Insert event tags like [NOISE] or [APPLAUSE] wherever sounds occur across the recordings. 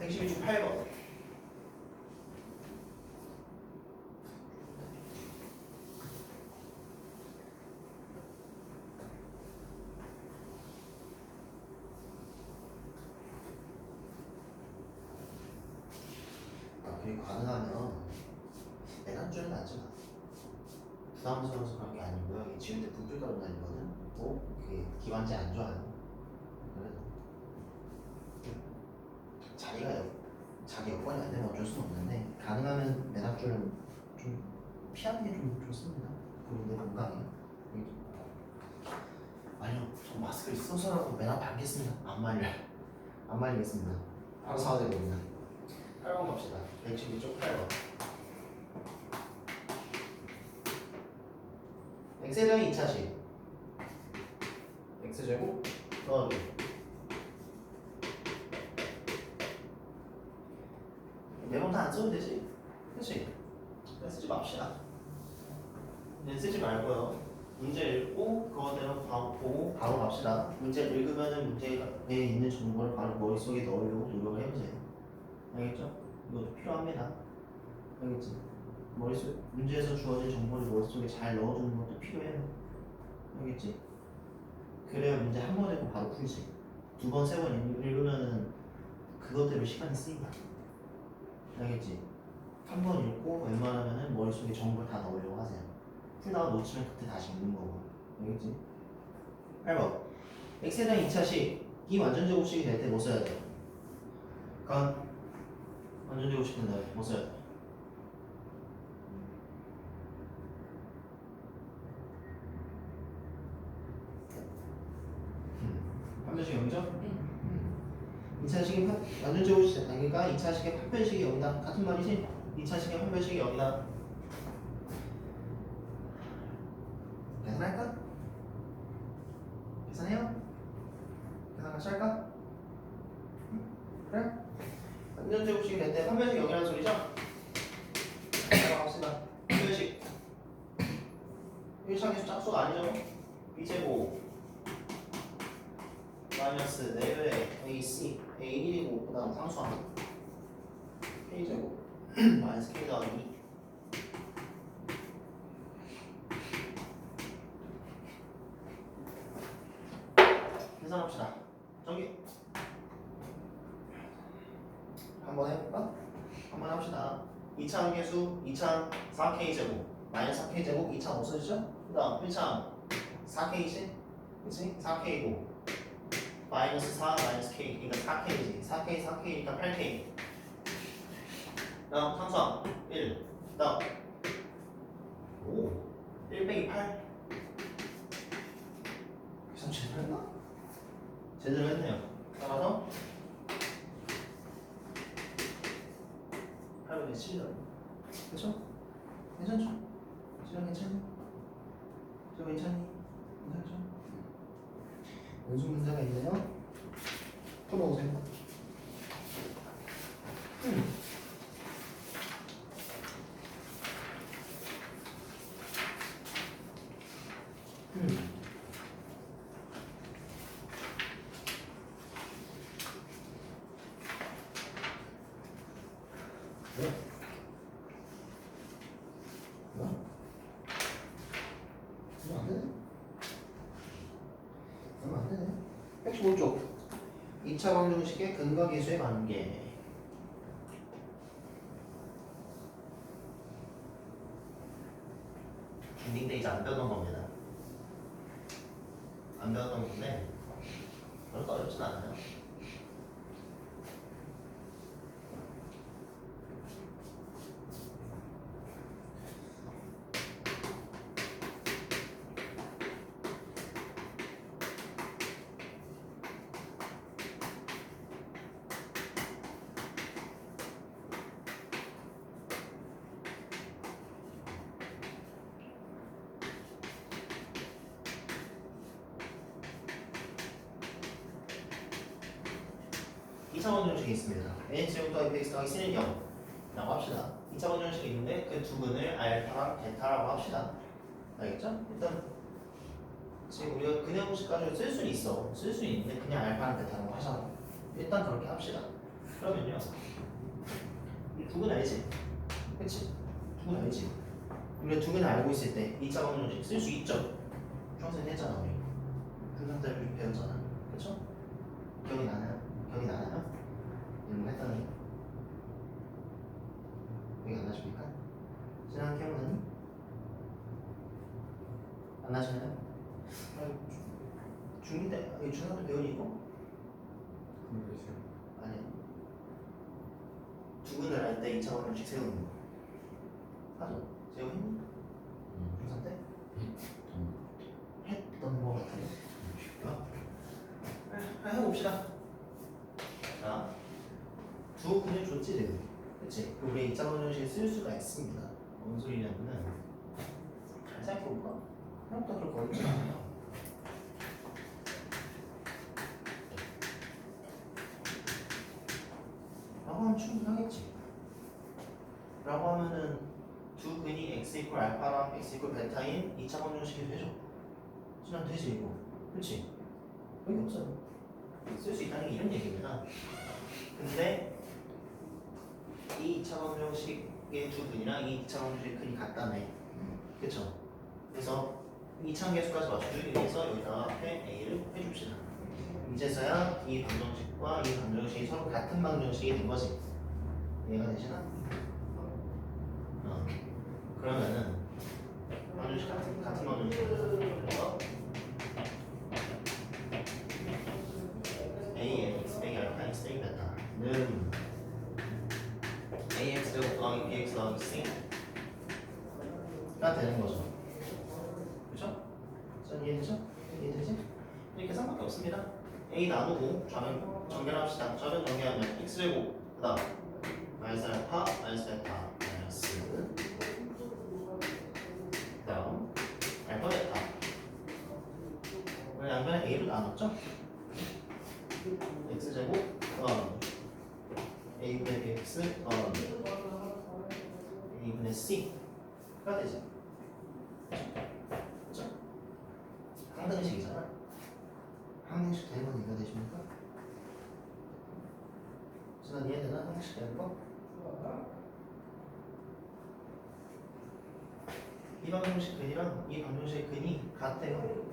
112중 8번. 아, 그리고 가능하면 내가 줄은 마. 부담스러워서 그런 게 아니고요. 지금 때 불필 떨어다니거든 또 그게 기관지 안 좋아요. 그래서 자리가 여- 자기 여건이 안 되면 어쩔 수는 없는데 가능하면 매닥줄은 좀 피하는 게 좀 좋습니다. 내 건강에. 아니요, 저 마스크를 써서라도 매닥 받겠습니다. 안 말려. 안 말리겠습니다. 바로 사와야 됩니다. 8번 갑시다. 112쪽 8번. 엑셀형의 2차식. x제곱 더하기 매번 다안 써도 되지? 그치? 그냥 쓰지 맙시다. 이제 쓰지 말고요. 문제 읽고 그거대로 바로 보고 바로 갑시다. 문제 읽으면은 문제에 있는 정보를 바로 머릿속에 넣으려고 노력을 해보세요. 알겠죠? 이것도 필요합니다. 알겠지? 머릿속 문제에서 주어진 정보를 머릿속에 잘 넣어주는 것도 필요해요. 알겠지? 그래야 문제 한 번 읽고 바로 풀지. 두 번, 세 번 읽으면은 그것대로 시간이 쓰인다. 알겠지? 한번 읽고 웬만하면은 머릿속에 정보를 다 넣으려고 하세요. 풀다가 놓치면 그때 다시 읽는 거고. 알겠지? 8번. 엑셀당 2차식 이 완전 제곱식이 될 때 뭐 써야 돼요? 간 완전 제곱식 된다. 뭐 써야 돼? 판별식 0이죠? 2차식의 완전 제곱식 아니니까 2차식의 판별식이 0이다. 같은 말이지? 2차식의 판별식이 0이다. 계산할까? 계산해요? 계산 같이 할까? 응? 그래? 완전 제곱식이 될 때 판별식 0이라는 소리죠? 자, 갑시다. 판별식 1차계수 짝수가 아니죠? b제곱 마이너스 내외 AC A1이고 그 다음 상수항 K제곱 마이너스 K 더하기 2 계산합시다 정리 한번 해볼까? 한번 합시다 2차항 계수 2차항 4K제곱 마이너스 4K제곱 2차항 없어지죠? 그 다음 1차항 4K지? 그치? 4K고 마이너스 4 마이너스 K 그러니까 4K지 4K 4K니까 8K 다음 상수항 1 다음 오1 빼기 8 계산 제대로 했나? 제대로 했네요 따라서 8분의 7이다 그쵸? 괜찮죠? 지금 괜찮니? 지금 괜찮니? 괜찮죠? 연수 문제가 있네요. 풀어오세요. 음. 음. 왜? 뭐야? 이거 안 되네. 그러면 안 되네. 115쪽 2차 방정식의 근과 계수의 관계 때 이제 안 배웠던 겁니다. 안 배웠던 건데 별로 어렵진 않아요 이차 방정식이 있습니다 n 제곱 더하기 bx 더하기 c는 0 라고 합시다 2차 방정식이 있는데 그두 근을 알파랑 베타라고 합시다 알겠죠? 일단 지금 우리가 근의 공식까지 쓸 수는 있어 쓸 수는 있는데 그냥 알파랑 베타라고 하잖아 일단 그렇게 합시다 그러면요. 이 두근 알지? 그치? 두근 알지? 우리가 두근 알고 있을 때 2차 방정식 쓸 수 있죠? 중학생 했잖아 우리 중상자를 배웠잖아 그쵸? 기억이 나나요? 기억이 나나요? 이런 거 했더니 기억이 안 나십니까? 지난 기억나니? 안 나시나요? 아니, 중- 중2 때, 아니, 중학교 배우니 이거? 아니야. 두근을 할때 2차 방정식 세우는 거. 하죠? 세우니? 중3 때? 했던 거 같아요. 어? 아, 해봅시다. 자, 두 근을 줬지 지금. 그치? 우리 2차 방정식을 쓸 수가 있습니다. 뭔 소리냐면은 잘 생각해볼까? 생각보다 그렇게 어렵지 않아요. 라고 하면 충분하겠지. 라고 하면은 두 근이 x 이퀄 알파랑 x 이퀄 베타인 2차 방정식이 되죠. 지난 되지 이거. 그렇지? 여기 없어요. 쓸 수 있다는 게 이런 얘기입니다. 근데 이 2차 방정식 의두 근이랑 이 2차 방정식의 근이 같다네. 그쵸? 그래서 2차 계수까지 맞춰주기 위해서 여기다 앞에 a를 해줍시다. 이제서야 이 방정식과 이 방정식이 서로 같은 방정식이 된 거지. 이해가 되시나? 어. 그러면은 방정식 같은 같은 방정식. 그래서 ax 빼기 알파 x 빼기 베타는 ax 제곱 c가 되는 거죠. 그렇죠? 전 이해되죠? 이해되지? 이렇게 상관이 없습니다. a 나누고 좌변 전개합시다. 좌변 전개하면 x 제곱 그 다음 마이너스 알파 마이너스 베타 마이너스 그 다음 알파 베타 우리 양변에 a로 나눴죠? x 제곱 더하기 a분의 bx 더하기 a분의 c가 되죠. 그렇죠? 항등식이잖아. 항등식 되는 건 이해가 되십니까? 지난 이해되나? 항등식 되는 거? 이 방정식 근이랑 이 방정식 근이 같아요.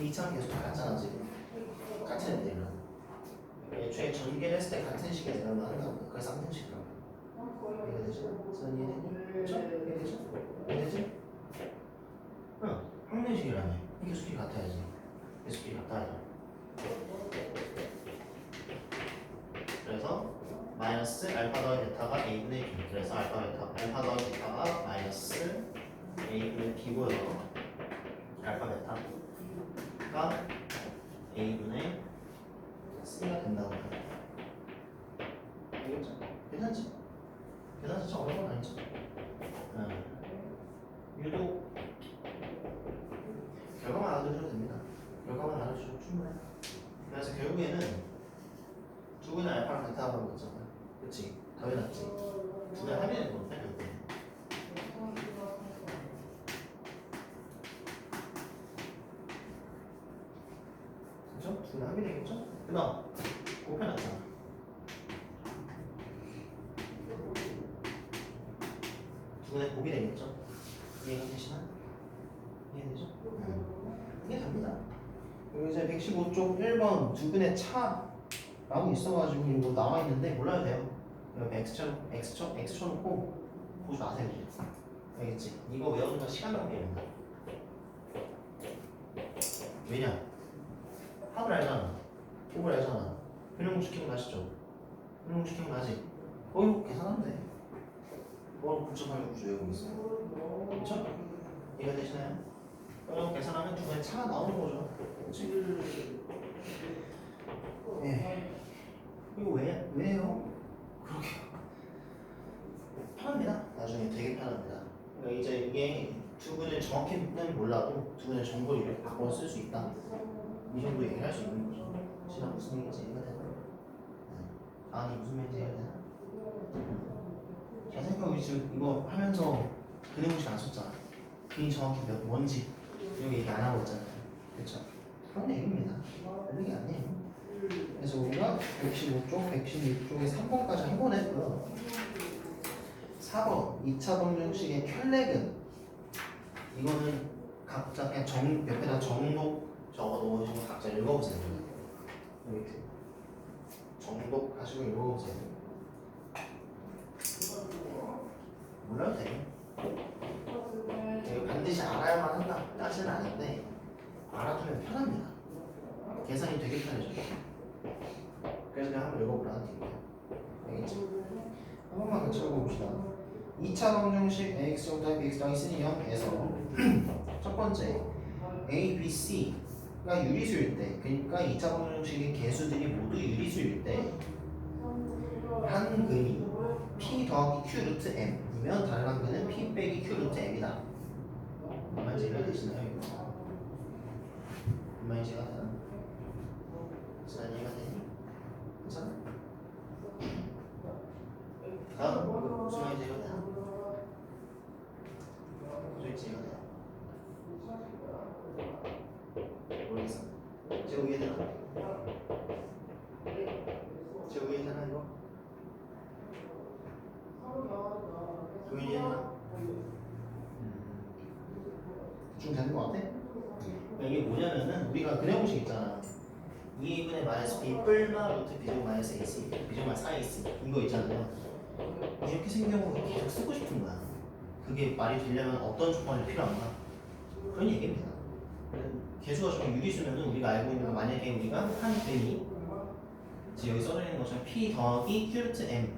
이차는 계속 같잖아 지금. 같은 애들이랑. 애초에 전개를 했을 때 같은 식의 대응을 한다고. 그래서 항등식이라고. 이해되죠? 지난 이해되니? 이해되죠? 이해되지? 응. 항등식이라며. 이 계속이 같아야지. 계속이 같아야죠. 그래서 마이너스 알파 더하기 베타가 a분의 b 그래서 알파 베타 알파 더하기 베타가 마이너스 a분의 b고요 알파 베타가 a분의 c가 된다고 해요 알겠죠? 괜찮지? 괜찮지? 저 어려운 건 아니죠? 응. 유독 결과만 알아두셔도 됩니다 결과만 알아두셔도 충분해요 그래서 결국에는 두 분의 알파랑 베타라고 했잖아요. 그치? 더해놨지? 두개 합의된 건데, 결국에. 그죠? 두개 합의되겠죠? 그 다음, 곱해놨잖아. 두분의 곱이 되겠죠? 이해가 되시나? 이해되죠? 이게 됩니다. 그리고 이제 115쪽 1번 두 분의 차 라고 있어가지고 이거 나와 있는데 몰라도 돼요. 여기 x 쳐 x 쳐 x 쳐놓고 보지 마세요. 알겠지? 이거 외우는 건 시간 낭비입니다. 왜냐? 합을 알잖아. 곱을 알잖아. 변형구 시키면 나시죠? 변형구 시키면 나지. 어이구 계산하면 돼. 뭘 복잡하게 굳이 외우고 있어? 그렇죠? 이해가 되시나요? 그럼 계산하면 두 분의 차가 나오는 거죠. 그치? 예. 이거 왜, 왜요? 그렇게. 편합니다. 나중에 되게 편합니다. 그러니까 이제 이게 두 분을 정확히는 몰라도 두 분의 정보를 이렇게 바꿔 쓸 수 있다. 이 정도 얘기를 할 수 있는 거죠. 지금 무슨 얘기인지 이해가 되나? 네. 아니 무슨 말인지 이해가 되나? 잘 생각하고 지금 이거 하면서 근해공식 안 썼잖아. 근이 정확히 몇, 뭔지 이런 얘기 안 하고 있잖아요. 그렇죠? 그런 얘기입니다. 다른 얘기 아니에요. 그래서 우리가 115쪽, 116쪽에 3번까지 한 번에 했고요. 4번 2차 방정식의 켤레근 이거는 각자 그냥 정, 옆에다 정독 적어 놓으시고 각자 읽어보세요. 여기 밑에 정독 하시고 읽어보세요. 몰라도 돼요. 이거 반드시 알아야만 한다 따지는 아닌데 알아두면 편합니다. 계산이 되게 편해져요. 그래서 그냥 한번 읽어보라는 얘기예요. 알겠지? 한 번만 같이 읽어봅시다. 2차 방정식 ax 제곱 bx 더하기 c는 0에서 [CLEARS THROAT] 첫 번째 a, b, c가 유리수일 때 그러니까 2차 방정식의 개수들이 모두 유리수일 때 한 근이 p 더하기 q 루트 m이면 다른 한 근은 p 빼기 q 루트 m이다. 정말 이해가 되시나요? 이거? 정말 이해가 되나? 잘 이해가 되니? 괜찮아? 다음 무슨 말인지 이해가 되나? 도저히 이해가 되나? 모르겠어. 제가 이해되나? 제가 이해되나 이거? 이해되나? 좀 되는 것 같아? 그러니까 이게 뭐냐면은 우리가 그냥 공식 있잖아. 2분의 마이너스 b 뿔마 루트 비제곱 마이너스 ac 비제곱 마이너스 ac 이거 있잖아요. 이렇게 생긴 경우는 계속 쓰고 싶은 거야. 그게 말이 되려면 어떤 조건이 필요한가? 그런 얘기입니다. 개수가 좀 유리수면은 우리가 알고 있는 건 만약에 우리가 한 근이 지금 여기 써져 있는 것처럼 p 더하기 q 루트 m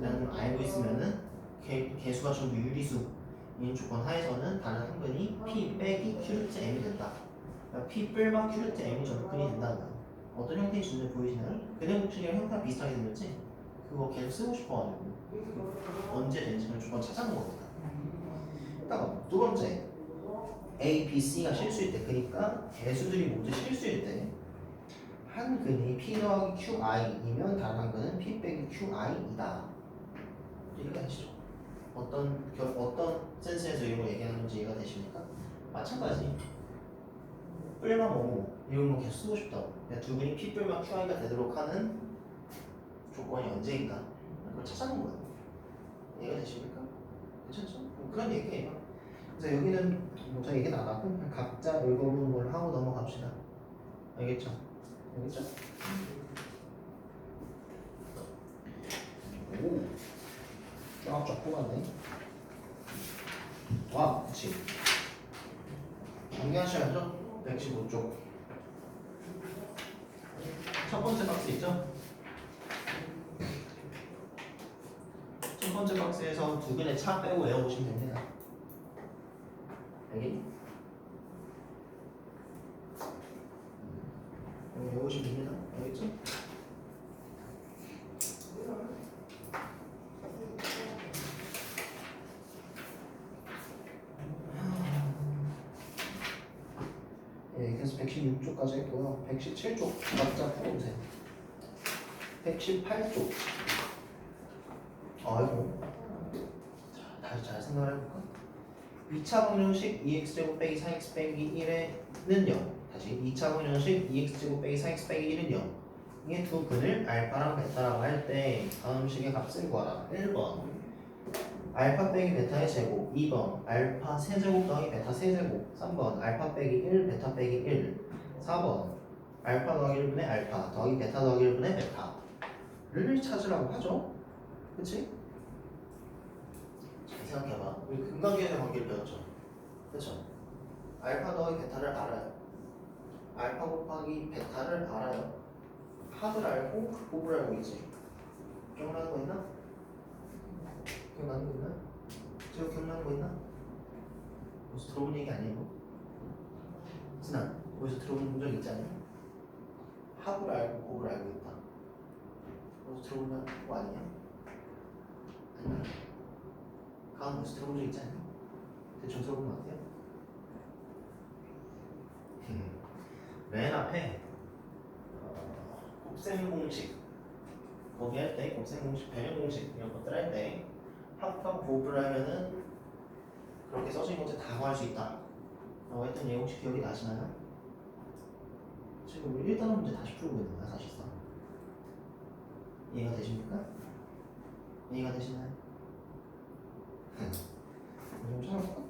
라는 걸 알고 있으면은 개, 개수가 전부 유리수인 조건 하에서는 다른 한 근이 p 빼기 q 루트 m이 된다. 그러니까 p 뿔마 q 루트 m이 접근이 거야. 어떤 형태의 수준을 보이시나요? 그냥 공식이랑 형태가 비슷하게 생겼지? 그거 계속 쓰고 싶어가지고 언제든지 그런 조건 찾아놓은 겁니다. 다음 두 번째 A, B, C가 실수일 때 그러니까 개수들이 모두 실수일 때 한 근이 P 더하기 QI이면 다른 한 근은 P 빼기 QI이다. 이해가 되시죠? 어떤 결, 어떤 센스에서 이런 거 얘기하는지 이해가 되십니까? 마찬가지 뿔마 뭐? 이런 거 계속 쓰고 싶다고. 그냥 두 분이 P 뿔마 QI가 되도록 하는 조건이 언제인가? 그걸 찾아놓은 거예요. 이해가 되십니까? 괜찮죠? 뭐 그런 얘기예요. 그래서 여기는 뭐저 얘기는 안 하고 각자 읽어보는 걸 하고 넘어갑시다. 알겠죠? 알겠죠? 오. 쫙쫙 뽑았네. 와 그치. 정리하셔야죠 115쪽 첫 번째 박스 있죠? 첫 번째 박스에서 두 근의 차 빼고 외워보시면 됩니다 알겠니? 어, 외우시면 됩니다 알겠죠? 예, 그래서 116쪽까지 했고요. 117쪽 각자 풀어보세요. 118쪽. 아이고. 자, 다시 잘 생각을 해볼까? 2차 방정식 2x제곱 빼기 4x 빼기 1에는 0. 다시 2차 방정식 2x제곱 빼기 4x 빼기 1은 0. 이게 두 근을 알파랑 베타라고 할 때 다음 식의 값을 구하라. 1번. 알파 빼기 베타의 제곱 2번 알파 세제곱 더하기 베타 세제곱 3번 알파 빼기 1 베타 빼기 1 4번 알파 더하기 1분의 알파 더하기 베타 더하기 1분의 베타를 찾으라고 하죠 그치? 잘 생각해봐 우리 근관계의 관계를 배웠죠 그쵸? 알파 더하기 베타를 알아요 알파 곱하기 베타를 알아요 합을 알고 극복을 알고 있지 기억나는 거 있나? 기억나는 거 있나? 지금 기억나는 거 있나? 어디서 들어본 얘기 아니에요? 진아 어디서 들어본 적 있지 않냐? 합을 알고 곱을 알고 있다 어디서 들어본 거 아니야? 아니야? 가은 어디서 들어본 적 있지 않냐? 대충 들어본 거 같아요? 맨 앞에 어, 곱셈 공식 거기 할 때 곱셈 공식, 변형 공식 이런 것들 할 때 합하고 곱을 하면은 그렇게 써진 문제 다 구할 수 있다 라고 했던 예공식 기억이 나시나요? 지금 우리 1단원 문제 다시 풀고 있는 거야 사실상 이해가 되십니까? 이해가 되시나요? 응. 좀 찾아볼까?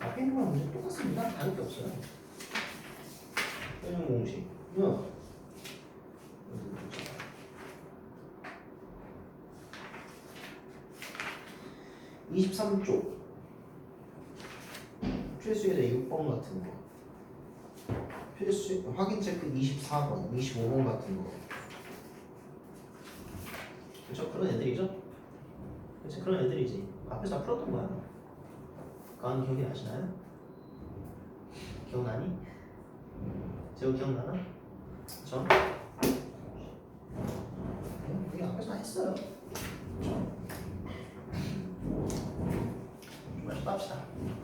앞에 있는 거랑 문제 똑같습니다 다를 게 없어요 빼는 공식 응. 23쪽 필수에서 6번 같은 거. 필수 확인 체크 24번 25번 같은 거. 그쵸? 그런 애들이죠? 그쵸 그런 애들이지. 앞에서 다 풀었던 거야. 가은 기억이 나시나요? 기억나니? 제가 기억나나? 전? 우리 앞에서 다 했어요. 좀 마시다 합시다